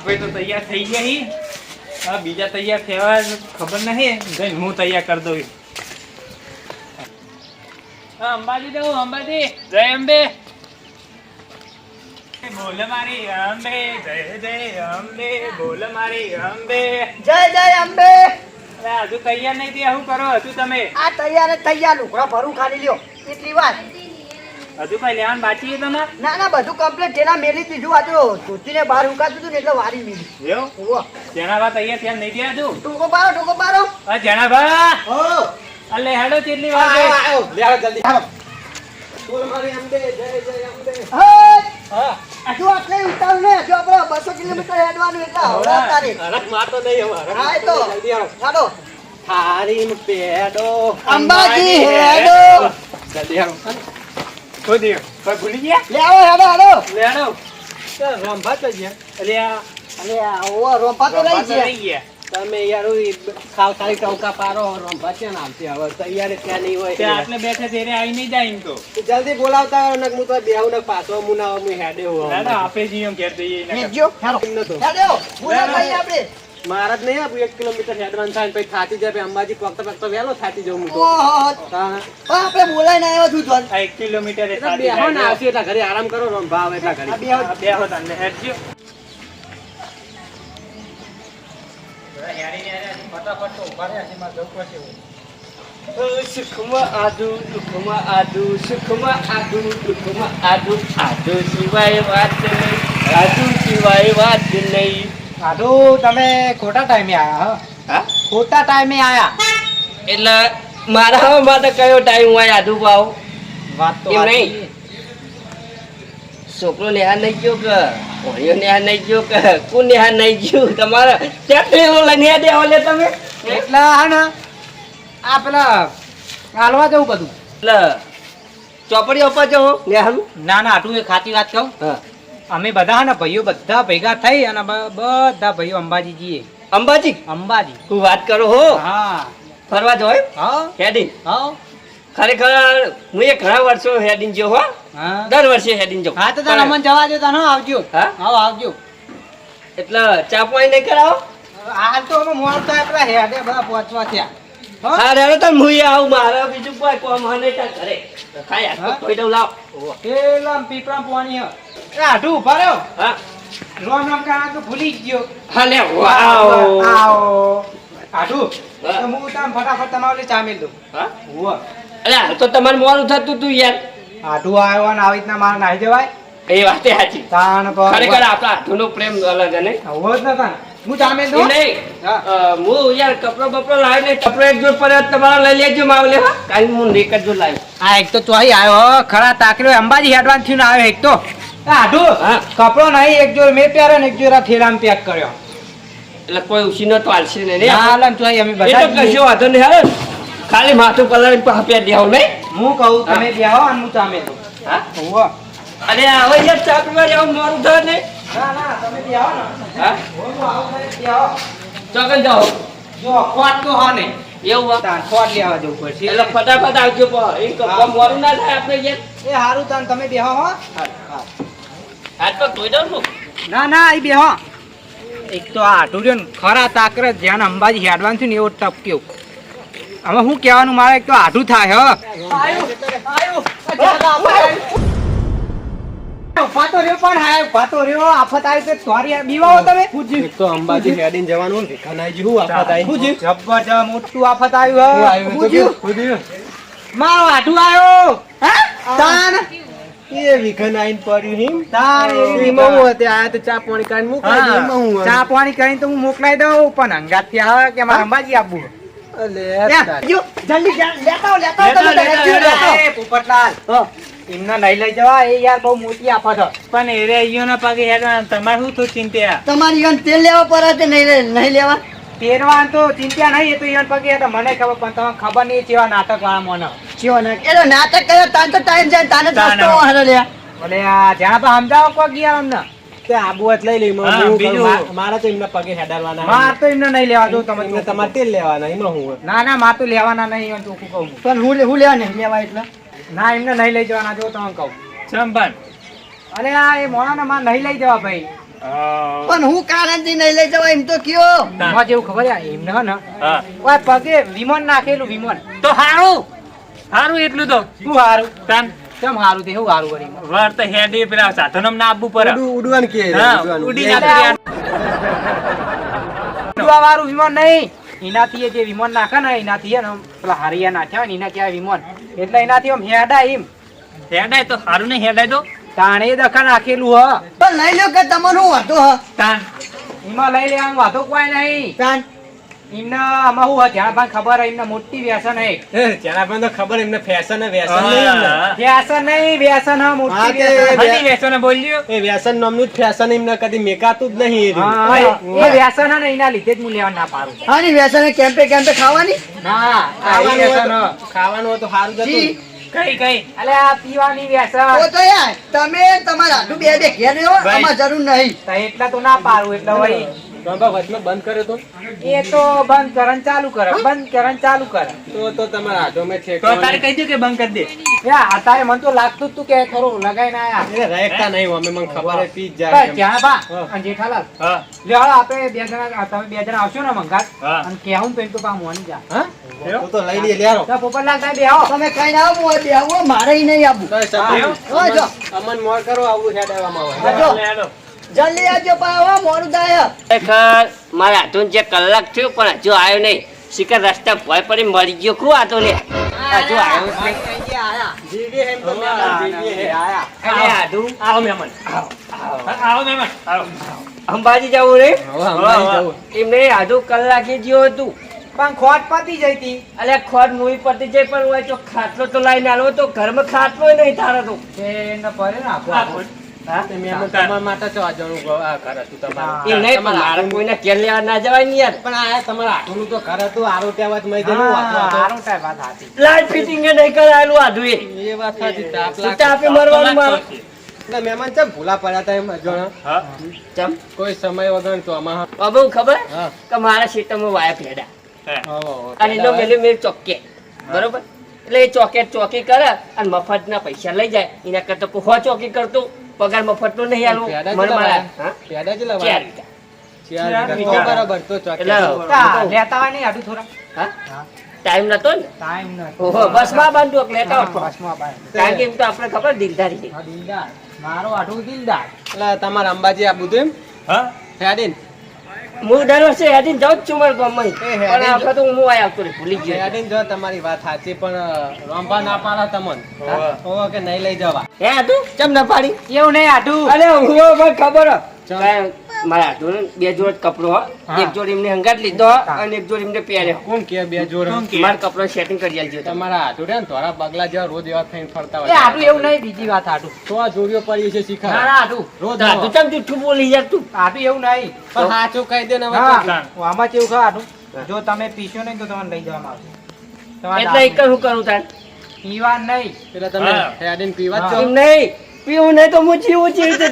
આપણે તો તૈયાર થઈ ગયા હી. બીજા તૈયાર થયા ખબર નહીં. જઈને હું તૈયાર કરી દઉં. અંબાજી દઉં અંબાજી. જય અંબે. બોલ મારી અંબે જય જય અંબે બોલ મારી અંબે. જય જય અંબે. હજુ તૈયાર નહીં થયા શું કરો હજુ તમે? આ તૈયાર તૈયાર. લુગડા ભરું ખાલી લ્યો. એટલી વાત. હજુ કઈ લેવાનું બાકી તમારે? ના ના બધું કમ્પ્લીટ તેના મેલી દીધું આ તો ધોતીને બહાર ઉકાતું હતું ને એટલે વારી મેલી. એવું? ઓહો તૈયાર થયા નહીં થયા હજુ ટોકો પારો ટોકો પારો હા જણાભા હો. અલે હેડો કેટલી વાર છે? જલ્દી. હાલો બોલ મારી અંબે જય જય અંબે. હા. હજુ આટલે ઉતારું ને હજુ આપણે બસો કિલોમીટર હેડવાનું એટલે હવડા તારે હરખ મારતો નહીં હવે હા એ તો. જલ્દી આવો હાલો. થારી પેડો. અંબાજી હેડો. જલ્દી આવો કોઈ ભૂલી ગયા? લે આવો હેડો હેડો લેડો રંભા તો ગયા અલે આ અલે આ તો રહી ગયા. તમે યાર ખાવ ખાલી ટોકા પારો રંભા છે ને આવતી હવે તૈયાર ત્યાં નહીં હોય. આટલે બેઠે ત્યારે આવી નહીં જાય તો. જલ્દી બોલાવતા હોય ને હું તો બેહું ને પાછો મુનાવો હું હેડે હું ના ના આપે જઈએ એમ ઘેર જઈએ એના કરતા. હેડો. હેડો મુલા ભાઈ આપણે. મારા જ નહીં આપું એક કિલોમીટર હેડવાન થાય ને પછી થાતી જાય અંબાજી પગતો પગતો વહેલો થાતી જવું હું તો. ઓહો હા. હા, આપણે બોલાઈને આવ્યો છું જોન. એક કિલોમીટર બેહો ને આવશે એટલા ઘરે આરામ કરો રંભા આવે એટલે ઘરે. બે આ બે હોત અંદર હેડજો. સુખમાં આદુ દુઃખમાં આદુ સુખમાં આદુ દુઃખમાં આદુ. આદુ સિવાય વાત નહીં. આદુ સિવાય વાત નહીં. સાધુ તમે ખોટા ટાઈમે આયા હા? ખોટા ટાઈમે આયા. એટલે મારા માટે કયો ટાઈમ હોય આદુ ભાવ? વાત તો નહીં. છોકરો નેહા નહીં ગયો કે? ભણ્યો નેહા નહીં ગયો કે? કોણ નેહા નહીં ગયું? તમારે ત્યાં લઈને દેવા લે તમે? એટલે હા ને આ પેલા હાલવા જવું બધું. એટલે ચોપડી ઉપર જવું નેહાનું ના ના આટલું એ ખાતી વાત કહું. હા. અમે બધા ને ભાઈઓ બધા ભેગા થઈ અને બધા ભાઈઓ અંબાજી જઈએ. અંબાજી? અંબાજી. તું વાત કરો હો. હા. ફરવા જોય હા. હેડિંગ. હા. ખરેખર હું એ ઘણા વર્ષો હેડિંગ જો હો. હા. દર વર્ષે હેડિંગ જો હા તો તારે અમને જવા દે તને આવજો. હા? હા આવજો. એટલે ચા પાણી નહીં કરાવો? હાલ તો અમે મોડ થાય પેલા હેડે બધા પહોંચવા થયા. હો? હા રે તો હું આવું મારે બીજું કોઈ કોમ હને ઘરે. કોઈ દઉં લાવ. પેલા પીપળા પોણી હે. એ આઢું ઊભા રહ્યો હા. રોમ રોમ કાણા તો ભૂલી જ ગયો. હાલે વાવ આવો. આઢું હું. તને ફટાફટ તમારે ચા મેલ દઉં હા? ઉવ્વ. અલે હાલ તો તમારે મોડું થતું તું યાર. આઢું આવ્યો અને આવી રીતના મારે નાહી જવાય? એ વાત સાચી. તાણ પર ખરેખર આપણા હાથનો પ્રેમ અલગ નહીં હોવો જ નતા. હું જામે દઉં નહીં. હું. યાર કપડો બપડો લાવી ને કપડો એક જોડ પડ્યો તમારો લઈ લેજો માવલે કાલ હું એક જ જોડ લાવ્યો આ એક તો ચોહી આવ્યો હો. ખરા તાકડ્યો અંબાજી હેડવાન થયું આવ્યો એક તો. આઢું હા. કપડો નહીં એક જોડ મેં પહેર્યો ને એક જોડ થેલામાં પેક કર્યો. એટલે કોઈ ઉછીનો તો આલશે નહીં હાલ તો અમે બધા તો કશો વાંધો નહીં હાલ. ખાલી માથું પલાળી પાપ્યા દેવો નહીં. હું કહું તમે બેહો અને હું તમે હા? હોવો. અરે હવે યાર ચા પીવા જવાનું મોડું થાય ને ના ના તમે બેહો ને. હા? હું આવું બેહો. ચોકન જાઓ. જો કોટ તો હા નહીં. એવું. તાન ખોટ લેવા જવું પડશે. એટલે ફટાફટ આવજો એ તો હા. ના થાય આપણે યાર. એ હારું તાન તમે બેહો હો. હાથ પર ધોઈ દઉં છું? ના ના અહીં બેહો. એક તો આ આટુર્યો ને ખરા તાકર ધ્યાન અંબાજી હેડવાન થયું ને એવો ટપક્યો હવે શું કહેવાનું મારે? એક તો આઢું થાય હ. રહ્યો પણ રહ્યો. આફત આવી તો સોરી બીવાઓ તમે. એક તો અંબાજી હેડીને જવાનું વિખાનાજી હું આફત આવી. જબરજસ્ત મોટું આફત આવ્યું હ. પૂજ્યું. મારો આઢું આવ્યો. હા? તાન. એ વિખાનાઈન પડ્યું હિમ. તાન એવી એમાં હતી આયા તો ચા પાણી કાઢીને મુકાઈ દઉં, એમાં ચા પાણી કરીને તો હું મોકલાઈ દઉં પણ અંગાત આવે કે મારા અંબાજી આપવું જલ્દી લેતા લેતા પોપટલાલ. એમને નહીં લઈ જવા એ યાર બહુ મોટી આફત. પણ એ રે ઈયોના પગે હેડવાના તમારે શું થયું ચિંતા તમારી તેલ લેવા પર નહીં નહીં લેવા? પહેરવાન તો ચિંતા નહીં એ તો ઈવન પગે મને ખબર પણ તમને ખબર નહીં કેવા નાટક વાળા મને. ચિયો એનો નાટક કર્યો તાન તો ટાઈમ જાય તાને જ તાને. લે બોલે આ જ્યાં તો સમજાવો કોઈ ગયા અમને તે આબુ જ લઈ લઈ હા, હું બીજું. મા- મારા તો એમના પગે હેડાડવાના માર તો એમને નહીં લેવા દઉં તમે તમારે તેલ લેવાના એમાં હું ના ના માર તો લેવાના નહીં ઈવન ચોખ્ખું કહું પણ હું હું લેવા નહીં લેવા એટલે? ના એમને નહીં લઈ જવાના જો તમે કહું. સંભાળ અરે આ એ મોણાને માર નહીં લઈ જવા ભાઈ. પણ હું કારણથી નહીં લઈ જવા એમ તો કયો? જેવું ખબર એમને હે ને પગે વિમાન નાખેલું વિમાન. તો હારું. હારું એટલું તો. શું હારું. તાન. કેમ હારું તે? હું હારું કરી વાર તો હેડી પેલા સાધનો ના આપવું પડે. ઉડવાન કે હા ઉડી ના ઉડવા વાળું વિમાન નહીં. એનાથી જે વિમાન નાખે ને એનાથી હે ને પેલા હારિયા નાખ્યા હોય ને એના કહેવાય વિમાન. એટલે એનાથી આમ હેડા એમ. હેડાય તો હારું નહીં હેડાય તો. તાણે દખા નાખેલું હ. પણ લઈ લો કે તમારું વાતો હ? તાણ એમાં લઈ લેવાનું વાતો કોઈ નહીં. કાન એમને આમાં શું હોય ખબર એમને મોટી વ્યસન હે. હે, તો ખબર એમને ફેશન વ્યસન નહીં એમને. હા. વ્યસન નહીં વ્યસન હા હા, મોટી તે- વ્યસન હજી વેચો ને બોલ્યો એ વ્યસન નામનું જ ફેશન એમને કદી મેકાતું જ નહીં એ રહ્યું. હા, એ વ્યસન ને એના લીધે જ હું લેવા ના પાડું. આની વ્યસને કેમ્પે કેમ્પે ખાવાની? ના ખાવાનું તો- સારું જ કઈ કઈ? અલે આ પીવાની તો વ્યસન. તો યાર તમે તમારા બે બે ઘેર રહ્યો આમાં જરૂર નહીં. એટલા તો ના પારું એટલે વળી ગંભા વચમાં બંધ કર્યો તો? એ તો બંધ કરન ચાલુ કરે બંધ કરન ચાલુ કરે. તો તો તમારા હાથોમાં છે તો તારે કહી દો કે બંધ કરી દે. યા અત્યારે મને તો લાગતું તું કે ખરું લગાઈને આયા. એ રહેતા નહીં અમે મને ખબર હે પી જાય જ્યાં બા અને જેઠાલાલ. હા. લે હાલો આપણે બે જણા તમે બે જણા આવશો ને મંગાત. હા. અને કહેવું તો તો પા મોની જા. હા? તો તો લઈ તો તમે તમે ખાઈને આવો બે આવો મારે નહીં આવું. અમન મોર કરો આવું હેડ આવવામાં આવે. લે. જલ્દી આવજો પાવા મોડું થાય. ખરેખર મારા હાથું જે કલાક થયો પણ હજુ આવ્યો નહીં. શિખર રસ્તા ભય પડી મરી ગયો. ખું આતો લે? હજુ આવ્યો અંબાજી જવું રે. એમને આધુ કલાકે જેવું હતું. પણ ખોટ પતી જઈ હતી. અલે ખોટ મૂવી પતી જાય પણ હોય તો ખાટલો તો લાઈને આવ્યો તો ઘરમાં ખાટલો નહીં તારો તો. એને પડે ને આખું મહેમાન મેં ચમ ભૂલા પડ્યા હતા એમ ચમ? કોઈ સમય વગર તો આમાં બાબુ ખબર? કે મારા ક્ષેત્રમાં વાયા ફેડા. અને એનો મેલે મેલ ચોકે બરોબર? એટલે એ ચોકેટ ચોકી કરે અને મફતના પૈસા લઈ જાય. એના કરતા કોઈ હો ચોકી કરતો. પગાર મફતનો નહીં આલો મને? હા? પેડા જ ચાર ચાર ચાર વીઘા. વીઘા. બરાબર, તો ચોક્કસ. લેતા હોય નહીં હાટું થોડા હા? ટાઈમ નતો ને ટાઈમ નથી. ઓહો બસમાં બાંધો લેતા આવતો. બસમાં બાય. કારણ કે એમ તો આપણે ખબર દિલદારી છે. દિલદાર. મારો હાટું દિલદાર એટલે તમારા અંબાજી આ બધું એમ હા હું દર વર્ષે હેડીને જાઉં જ છું મારા ગામમાં. એ પણ આ વખત હું આયા આવતો ભૂલી ગયો. હેડીન જો તમારી વાત સાચી પણ રંભા ના પાડો તમને. હોવે. કે નહીં લઈ જવા? હે હતું ચમ ના પાડી? એવું નહીં હાટું અરે હું મને ખબર મારા જોડે બે જોડ કપડો એક જોડ એમને હંગાટ લીધો અને એક જોડ એમને પહેરે કોણ કે બે જોડ? કોણ કપડો સેટિંગ કરી આલજો તમે. તમારા હાથું ને તારા બગલા જેવા રોજ એવા થઈને ફરતા એ હાટું એવું નહીં બીજી વાત આટું તો આ જોડીઓ પડી છે શીખા ના આટું રોજ આટું તમ જુઠ્ઠું બોલી યાર તું? આટું એવું નહીં. પણ સાચું કહી દે ને હવે આમાં કેવું ખા આટું જો તમે પીશો નહીં તો તમને લઈ જવામાં આવશે. તમારે એટલે એક જ હું કરું તાર પીવા નહીં. એટલે તમે. હેડીન પીવા જ નહીં. પીવું નહીં તો હું જીવું ચી રીતે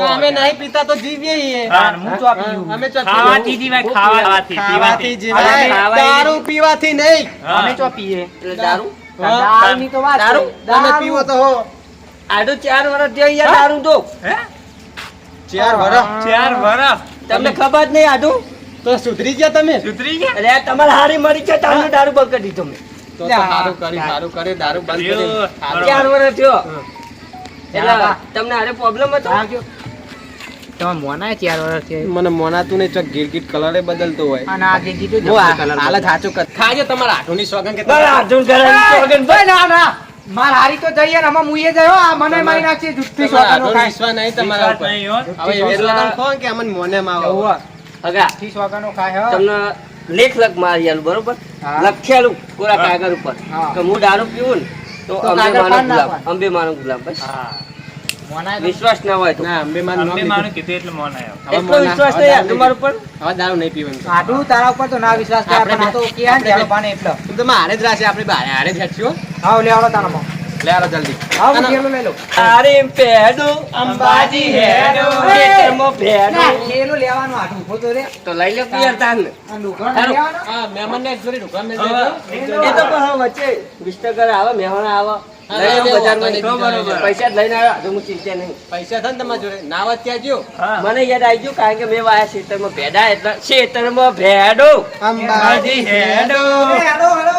અમે નહીં પીતા તો જીવીએ છીએ. હું તો. અમે ચો ખાવાથી જીવાય ખાવાથી પીવાથી. જીવાય. દારૂ પીવાથી નહીં. અમે તો પીએ એટલે દારૂ. દારૂની તો વાત દારૂ? તમે પીવો તો હો. આડો ચાર વર્ષ જઈ યાર દારૂ તો હે? ચાર વર્ષ ચાર વર્ષ તમને ખબર જ નહીં આડું? તો સુધરી ગયા તમે? સુધરી ગયા? અરે તમારે હારી મરી છે તારનું દારૂ બંધ કરી દીધો મેં. તો સારું કરી સારું કરે દારૂ બંધ કરી. ચાર વર્ષ થયો. એટલે તમને હારે પ્રોબ્લેમ હતો. તમે મોનાય ચાર વર્ષ છે? મને મોનાતું ચોક ગીરગીટ કલરે બદલતો હોય. અને આ જે સાચું કર ખાજો તમારા હાથોની સોગન કે બરાબર, ભાઈ ના ના માર હારી તો જઈએ ને આમાં મુઈએ જયો આ મને મારી નાખશે જુઠ્ઠી સોગાનો ખાય. વિશ્વાસ નહીં તમારા ઉપર. હવે એવી સોગન ખો કે અમને મોને માં આવો. હગા જુઠ્ઠી સોગાનો ખાય હો. તમને લેખ લખ મારી બરોબર. લખેલું કોરા કાગળ ઉપર. હા. કે હું દારૂ પીવું ને તો અંબે માનો પાડ અંબે માનો ગુલાબ બસ. હા. વિશ્વાસ ના હોય ના અંબે માનું કીધું એટલે મોન આવ્યો એટલો વિશ્વાસ તો યાર તમારા ઉપર હવે દારૂ નહીં પીવાનું. આટલું તારા ઉપર તો ના વિશ્વાસ આપણે તો કે આ એટલો. તું તો હારે જ રાશે આપણે બારે હારે જ હેઠશું હા. લે આવડો તારામાં. લે આલો જલ્દી. આવો થેલો લઈ લો પેડું અંબાજી હેડો ખેતરમાં ભેડું. ના, થેલો લેવાનો ઊભો તો રે. તો લઈ લે પિયર તાન આ લુગડો લેવાનો? હા મહેમાન ને જોડી ઢોકળા મેલ. એ તો પણ હવે વચ્ચે વિસનગર આવે મહેમાન આવે. પૈસા લઈને આવ્યો હું ચિંતા નહીં. પૈસા થાય ને તમારા જોડે. નાવત ત્યાં ગયો મને યાદ આવી ગયું કારણ કે મેં વાયા ખેતરમાં ભેડા એટલે ખેતરમાં ભેડો. અંબાજી હેડો હેડો હેલો.